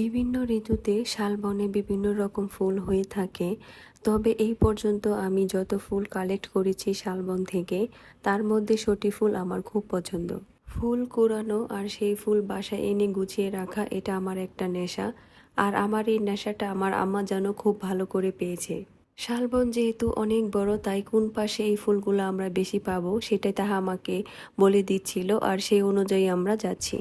বিভিন্ন ঋতুতে শালবনে বিভিন্ন রকম ফুল হয়ে থাকে। তবে এই পর্যন্ত আমি যত ফুল কালেক্ট করেছি শালবন থেকে, তার মধ্যে সটি ফুল আমার খুব পছন্দ। ফুল কুড়ানো আর সেই ফুল বাসায় এনে গুছিয়ে রাখা, এটা আমার একটা নেশা। আর আমার এই নেশাটা আমার আম্মা যেন খুব ভালো করে পেয়েছে। শালবন যেহেতু অনেক বড়, তাই কোন পাশে এই ফুলগুলো আমরা বেশি পাবো, সেটাই তাহা আমাকে বলে দিচ্ছিল, আর সেই অনুযায়ী আমরা যাচ্ছি।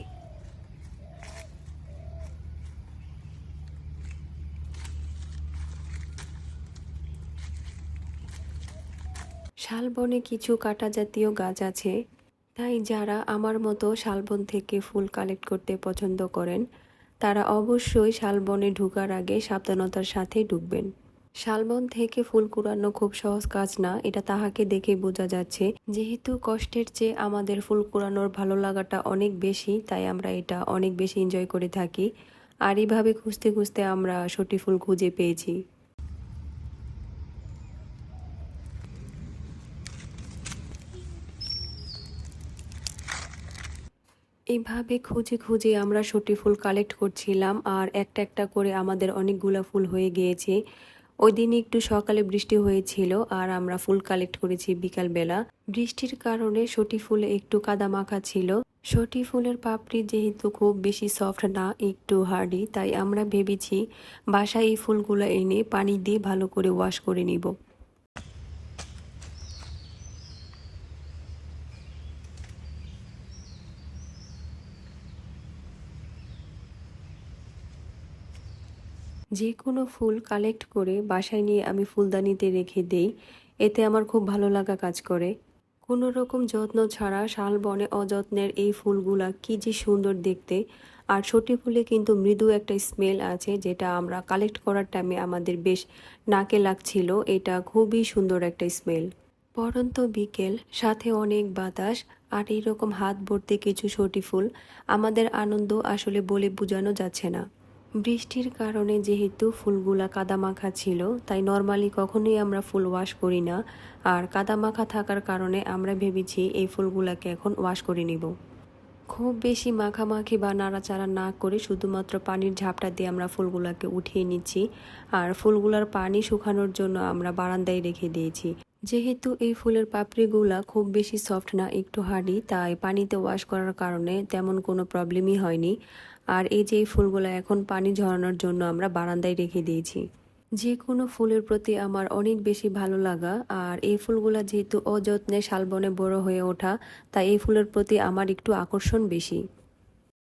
শালবনে কিছু কাটা জাতীয় গাছ আছে, তাই যারা আমার মতো শালবন থেকে ফুল কালেক্ট করতে পছন্দ করেন, তারা অবশ্যই শালবনে ঢুকার আগে সাবধানতার সাথে ঢুকবেন শালবন থেকে ফুল কুড়ানো খুব সহজ কাজ না, এটা তাহাকে দেখে বোঝা যাচ্ছে। যেহেতু কষ্টের চেয়ে আমাদের ফুল কুড়ানোর ভালো লাগাটা অনেক বেশি, তাই আমরা এটা অনেক বেশি এনজয় করে থাকি। আর এইভাবে খুঁজতে খুঁজতে আমরা সটি ফুল খুঁজে পেয়েছি। এইভাবে খুঁজে খুঁজে আমরা সটি ফুল কালেক্ট করছিলাম আর একটা একটা করে আমাদের অনেকগুলা ফুল হয়ে গিয়েছে। ওই দিন একটু সকালে বৃষ্টি হয়েছিল আর আমরা ফুল কালেক্ট করেছি বিকালবেলা। বৃষ্টির কারণে সটি ফুলে একটু কাদা মাখা ছিল। সটি ফুলের পাপড়ি যেহেতু খুব বেশি সফট না, একটু হার্ডি তাই আমরা ভেবেছি বাসায় এই ফুলগুলো এনে পানি দিয়ে ভালো করে ওয়াশ করে নিব। যে কোনো ফুল কালেক্ট করে বাসায় নিয়ে আমি ফুলদানিতে রেখে দেই, এতে আমার খুব ভালো লাগা কাজ করে। কোনো রকম যত্ন ছাড়া শাল বনে অযত্নের এই ফুলগুলা কি যে সুন্দর দেখতে। আর ছোটি ফুলে কিন্তু মৃদু একটা স্মেল আছে, যেটা আমরা কালেক্ট করার টাইমে আমাদের বেশ নাকে লাগছিল, এটা খুবই সুন্দর একটা স্মেল। পরন্ত বিকেল, সাথে অনেক বাতাস, আর এইরকম হাত ভর্তি কিছু সটি ফুল, আমাদের আনন্দ আসলে বলে বোঝানো যাচ্ছে না। বৃষ্টির কারণে যেহেতু ফুলগুলা কাদামাখা ছিল, তাই নর্মালি কখনোই আমরা ফুল ওয়াশ করি না। আর কাদামাখা থাকার কারণে আমরা ভেবেছি এই ফুলগুলাকে এখন ওয়াশ করে নিব। খুব বেশি মাখামাখি বা নাড়াচাড়া না করে শুধুমাত্র পানির ঝাপটা দিয়ে আমরা ফুলগুলাকে উঠিয়ে নিচ্ছি। আর ফুলগুলার পানি শুকানোর জন্য আমরা বারান্দায় রেখে দিয়েছি। যেহেতু এই ফুলের পাপড়িগুলা খুব বেশি সফট না, একটু হার্ডি, তাই পানিতে ওয়াশ করার কারণে তেমন কোনো প্রবলেমই হয়নি। আর এই যে এই ফুলগুলো এখন পানি ঝরানোর জন্য আমরা বারান্দায় রেখে দিয়েছি। যে কোনো ফুলের প্রতি আমার অনেক বেশি ভালো লাগা, আর এই ফুলগুলা যেহেতু অযত্নে শালবনে বড় হয়ে ওঠা, তাই এই ফুলের প্রতি আমার একটু আকর্ষণ বেশি।